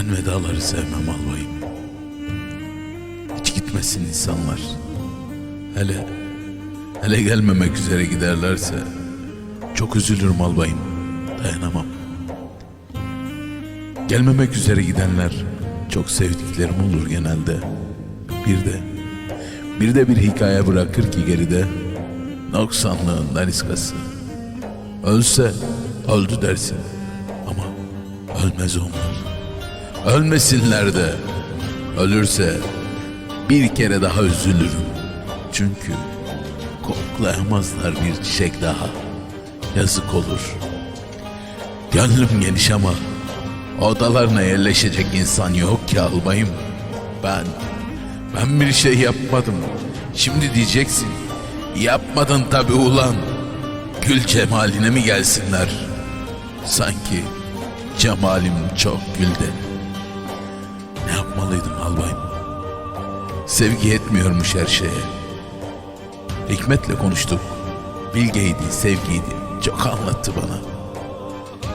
Elvedaları sevmem albayım. Hiç gitmesin insanlar. Hele, hele gelmemek üzere giderlerse çok üzülürüm albayım. Dayanamam. Gelmemek üzere gidenler çok sevdiklerim olur genelde. Bir de, bir de bir hikaye bırakır ki geride noksanlığın daniskası. Ölse öldü dersin ama ölmez onlar. Ölmesinler de ölürse bir kere daha üzülürüm. Çünkü koklayamazlar bir çiçek daha. Yazık olur. Gönlüm geniş ama odalarına yerleşecek insan yok ki albayım. Ben, ben bir şey yapmadım. Şimdi diyeceksin, yapmadın tabi ulan. Gül cemaline mi gelsinler? Sanki cemalim çok gülde. Yapmalıydım albayım? Sevgi yetmiyormuş her şeye. Hikmet'le konuştuk. Bilgeydi, sevgiydi. Çok anlattı bana.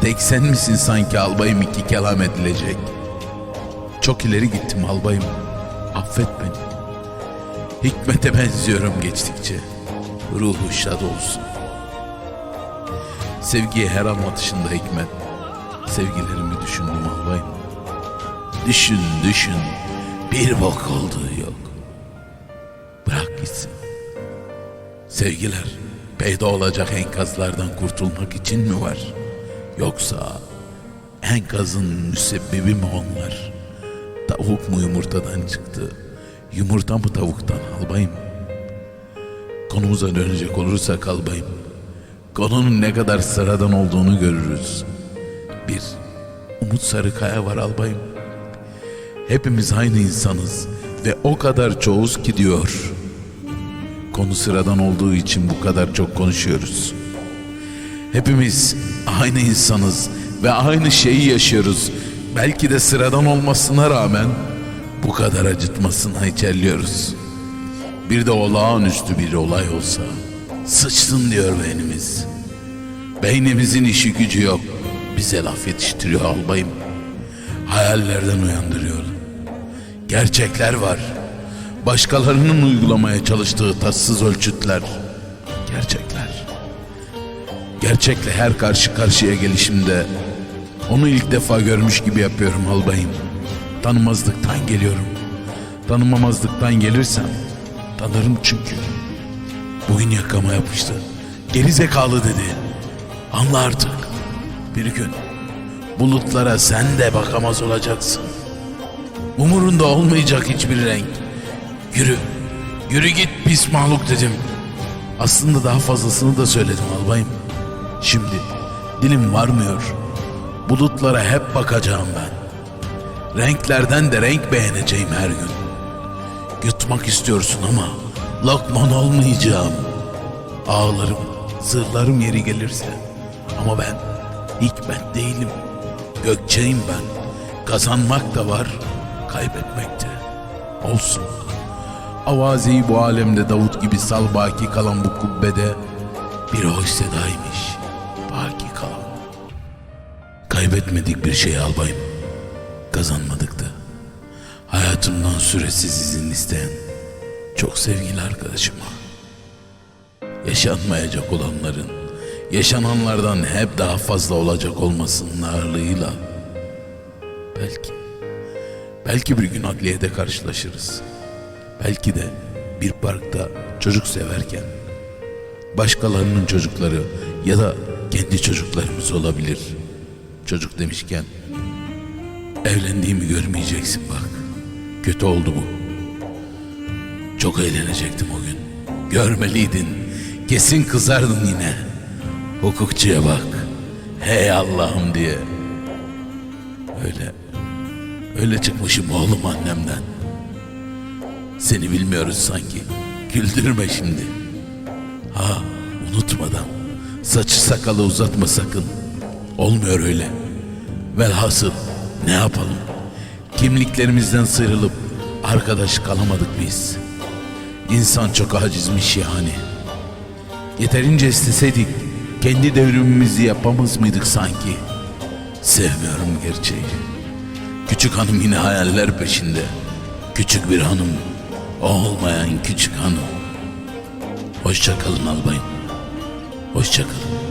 Tek sen misin sanki albayım iki kelam edilecek. Çok ileri gittim albayım. Affet beni. Hikmet'e benziyorum geçtikçe. Ruhu şad olsun. Sevgiye her an atışında hikmet. Sevgilerimi düşündüm albayım. Düşün düşün. Bir bok olduğu yok. Bırak gitsin. Sevgiler peyda olacak enkazlardan kurtulmak için mi var? Yoksa enkazın müsebbibi mi onlar? Tavuk mu yumurtadan çıktı? Yumurta mı tavuktan albayım? Konumuza dönecek olursak albayım. Konunun ne kadar sıradan olduğunu görürüz. Bir Umut Sarıkaya var albayım. Hepimiz aynı insanız ve o kadar çoğuz ki diyor. Konu sıradan olduğu için bu kadar çok konuşuyoruz. Hepimiz aynı insanız ve aynı şeyi yaşıyoruz. Belki de sıradan olmasına rağmen bu kadar acıtmasına içerliyoruz. Bir de olağanüstü bir olay olsa sıçsın diyor beynimiz. Beynimizin işi gücü yok. Bize laf yetiştiriyor albayım. Hayallerden uyandırıyor. Gerçekler var. Başkalarının uygulamaya çalıştığı tatsız ölçütler. Gerçekler. Gerçekle her karşı karşıya gelişimde onu ilk defa görmüş gibi yapıyorum albayım. Tanımazlıktan geliyorum. Tanımamazlıktan gelirsem tanırım çünkü. Bugün yakama yapıştı. Geri zekalı dedi. Anla artık. Bir gün bulutlara sen de bakamaz olacaksın. Umurunda olmayacak hiçbir renk. Yürü, yürü git pis mahluk dedim. Aslında daha fazlasını da söyledim albayım. Şimdi dilim varmıyor. Bulutlara hep bakacağım ben. Renklerden de renk beğeneceğim her gün. Yutmak istiyorsun ama lokman olmayacağım. Ağlarım, zırlarım yeri gelirse. Ama ben hikmet değilim. Gökçeğim ben. Kazanmak da var, kaybetmek de. Olsun. Avazeyi bu alemde Davut gibi sal baki kalan bu kubbede bir hoş sedaymış. Baki kalan. Kaybetmedik bir şey albayım. Kazanmadık da. Hayatımdan süresiz izin isteyen çok sevgili arkadaşıma. Yaşanmayacak olanların yaşananlardan hep daha fazla olacak olmasının ağırlığıyla belki belki bir gün adliyede karşılaşırız. Belki de bir parkta çocuk severken başkalarının çocukları ya da kendi çocuklarımız olabilir. Çocuk demişken evlendiğimi görmeyeceksin bak. Kötü oldu bu. Çok eğlenecektim o gün. Görmeliydin. Kesin kızardın yine. Hukukçuya bak. Hey Allah'ım diye. Öyle, öyle çıkmışım oğlum annemden. Seni bilmiyoruz sanki. Güldürme şimdi. Ha unutmadan. Saçı sakalı uzatma sakın. Olmuyor öyle. Velhasıl ne yapalım? Kimliklerimizden sıyrılıp arkadaş kalamadık biz. İnsan çok acizmiş yani. Yeterince isteseydik kendi devrimimizi yapamaz mıydık sanki? Sevmiyorum gerçeği. Küçük hanım yine hayaller peşinde. Küçük bir hanım. O olmayan küçük hanım. Hoşça kalın albayım. Hoşça kalın.